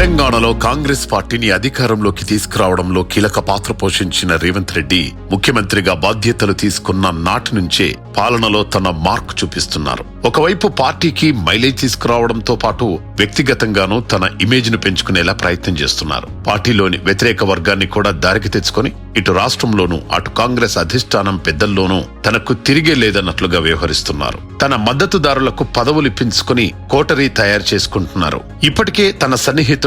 తెలంగాణలో కాంగ్రెస్ పార్టీని అధికారంలోకి తీసుకురావడంలో కీలక పాత్ర పోషించిన రేవంత్ రెడ్డి ముఖ్యమంత్రిగా బాధ్యతలు తీసుకున్న నాటి నుంచే పాలనలో తన మార్క్ చూపిస్తున్నారు. ఒకవైపు పార్టీకి మైలేజ్ తీసుకురావడంతో పాటు వ్యక్తిగతంగానూ తన ఇమేజ్ను పెంచుకునేలా ప్రయత్నం చేస్తున్నారు. పార్టీలోని వ్యతిరేక వర్గాన్ని కూడా దారికి తెచ్చుకొని ఇటు రాష్ట్రంలోనూ అటు కాంగ్రెస్ అధిష్టానం పెద్దల్లోనూ తనకు తిరిగే లేదన్నట్లుగా వ్యవహరిస్తున్నారు. తన మద్దతుదారులకు పదవులు ఇప్పించుకుని కోటరీ తయారు చేసుకుంటున్నారు. ఇప్పటికే తన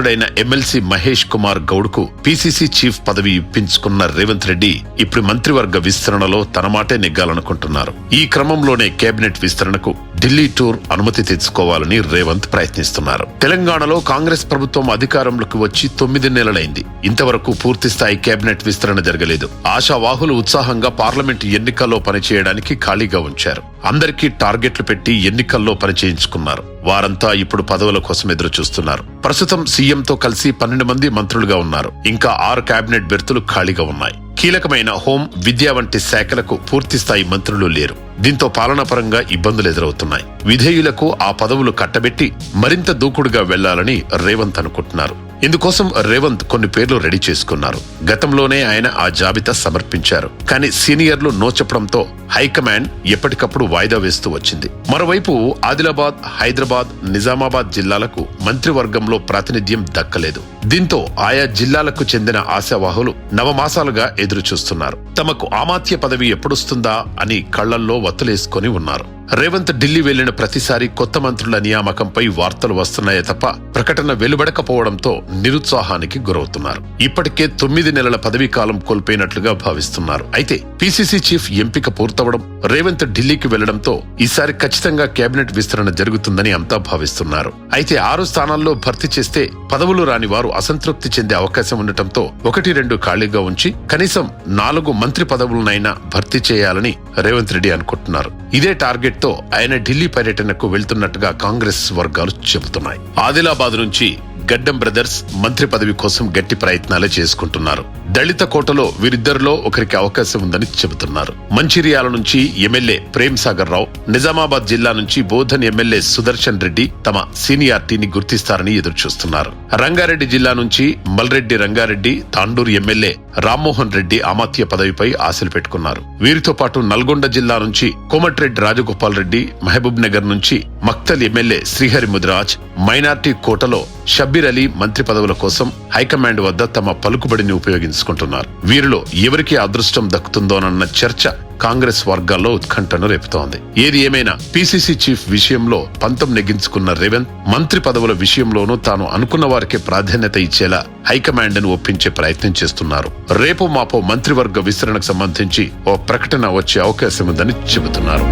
సన్నిహితుడైన ఎమ్మెల్సీ మహేష్ కుమార్ గౌడ్కు పీసీసీ చీఫ్ పదవి ఇప్పించుకున్న రేవంత్ రెడ్డి ఇప్పుడు మంత్రివర్గ విస్తరణలో తన మాటే నెగ్గాలనుకుంటున్నారు. ఈ క్రమంలోనే కేబినెట్ విస్తరణకు ఢిల్లీ టూర్ అనుమతి తెచ్చుకోవాలని రేవంత్ ప్రయత్నిస్తున్నారు. తెలంగాణలో కాంగ్రెస్ ప్రభుత్వం అధికారంలోకి వచ్చి తొమ్మిది నెలలైంది. ఇంతవరకు పూర్తిస్థాయి కేబినెట్ విస్తరణ జరగలేదు. ఆశావాహులు ఉత్సాహంగా పార్లమెంటు ఎన్నికల్లో పనిచేయడానికి ఖాళీగా ఉంచారు. అందరికీ టార్గెట్లు పెట్టి ఎన్నికల్లో పనిచేయించుకున్నారు వారంతా ఇప్పుడు పదవుల కోసం ఎదురు చూస్తున్నారు ప్రస్తుతం సీఎంతో కలిసి పన్నెండు మంది మంత్రులుగా ఉన్నారు. ఇంకా ఆరు కేబినెట్ బెర్తులు ఖాళీగా ఉన్నాయి. కీలకమైన హోం విద్యా వంటి శాఖలకు పూర్తి స్థాయి మంత్రులు లేరు. దీంతో పాలనాపరంగా ఇబ్బందులు ఎదురవుతున్నాయి. విధేయులకు ఆ పదవులు కట్టబెట్టి మరింత దూకుడుగా వెళ్ళాలని రేవంత్ అనుకుంటున్నారు. ఇందుకోసం రేవంత్ కొన్ని పేర్లు రెడీ చేసుకున్నారు. గతంలోనే ఆయన ఆ జాబితా సమర్పించారు. కానీ సీనియర్లు నో చెప్పడంతో హైకమాండ్ ఎప్పటికప్పుడు వాయిదా వేస్తూ వచ్చింది. మరోవైపు ఆదిలాబాద్ హైదరాబాద్ నిజామాబాద్ జిల్లాలకు మంత్రివర్గంలో ప్రాతినిధ్యం దక్కలేదు. దీంతో ఆయా జిల్లాలకు చెందిన ఆశావాహులు నవమాసాలుగా ఎదురుచూస్తున్నారు. తమకు ఆమాత్య పదవి ఎప్పుడొస్తుందా అని కళ్ళల్లో వత్తులేసుకొని ఉన్నారు. రేవంత్ ఢిల్లీ వెళ్ళిన ప్రతిసారి కొత్త మంత్రుల నియామకంపై వార్తలు వస్తున్నాయే తప్ప ప్రకటన వెలువడకపోవడంతో నిరుత్సాహానికి గురవుతున్నారు. ఇప్పటికే తొమ్మిది నెలల పదవీ కాలం కోల్పోయినట్లుగా భావిస్తున్నారు. అయితే పిసిసి చీఫ్ ఎంపిక పూర్తవడం రేవంత్ ఢిల్లీకి వెళ్ళడంతో ఈసారి ఖచ్చితంగా కేబినెట్ విస్తరణ జరుగుతుందని అంతా భావిస్తున్నారు. అయితే ఆరు స్థానాల్లో భర్తీ చేస్తే పదవులు రాని వారు అసంతృప్తి చెందే అవకాశం ఉండటంతో ఒకటి రెండు ఖాళీగా ఉంచి కనీసం నాలుగు మంత్రి పదవులనైనా భర్తీ చేయాలని రేవంత్ రెడ్డి అనుకుంటున్నారు. ఇదే టార్గెట్తో ఆయన ఢిల్లీ పర్యటనకు వెళ్తున్నట్టుగా కాంగ్రెస్ వర్గాలు చెబుతున్నాయి. ఆదిలాబాద్ నుంచి గడ్డం బ్రదర్స్ మంత్రి పదవి కోసం గట్టి ప్రయత్నాలే చేసుకుంటున్నారు. దళిత కోటలో వీరిద్దరిలో ఒకరికి అవకాశం ఉందని చెబుతున్నారు. మంచిర్యాల నుంచి ఎమ్మెల్యే ప్రేమ్ సాగర్ రావు నిజామాబాద్ జిల్లా నుంచి బోధన్ ఎమ్మెల్యే సుదర్శన్ రెడ్డి తమ సీనియార్టీని గుర్తిస్తారని ఎదురుచూస్తున్నారు. రంగారెడ్డి జిల్లా నుంచి మల్రెడ్డి రంగారెడ్డి తాండూరు ఎమ్మెల్యే రామ్మోహన్ రెడ్డి అమాత్య పదవిపై ఆశలు పెట్టుకున్నారు. వీరితో పాటు నల్గొండ జిల్లా నుంచి కోమటిరెడ్డి రాజగోపాల్ రెడ్డి మహబూబ్ నగర్ నుంచి మక్తల్ ఎమ్మెల్యే శ్రీహరి ముదిరాజ్ మైనార్టీ కోటలో షబ్బీర్ అలీ మంత్రి పదవుల కోసం హైకమాండ్ వద్ద తమ పలుకుబడిని ఉపయోగించారు చేసుకుంటున్నారు. వీరిలో ఎవరికి అదృష్టం దక్కుతుందోనన్న చర్చ కాంగ్రెస్ వర్గాల్లో ఉత్కంఠను రేపుతోంది. ఏది ఏమైనా పీసీసీ చీఫ్ విషయంలో పంతం నెగ్గించుకున్న రేవంత్ మంత్రి పదవుల విషయంలోనూ తాను అనుకున్న వారికే ప్రాధాన్యత ఇచ్చేలా హైకమాండ్ను ఒప్పించే ప్రయత్నం చేస్తున్నారు. రేపు మాపో మంత్రివర్గ విస్తరణకు సంబంధించి ఓ ప్రకటన వచ్చే అవకాశం ఉందని చెబుతున్నారు.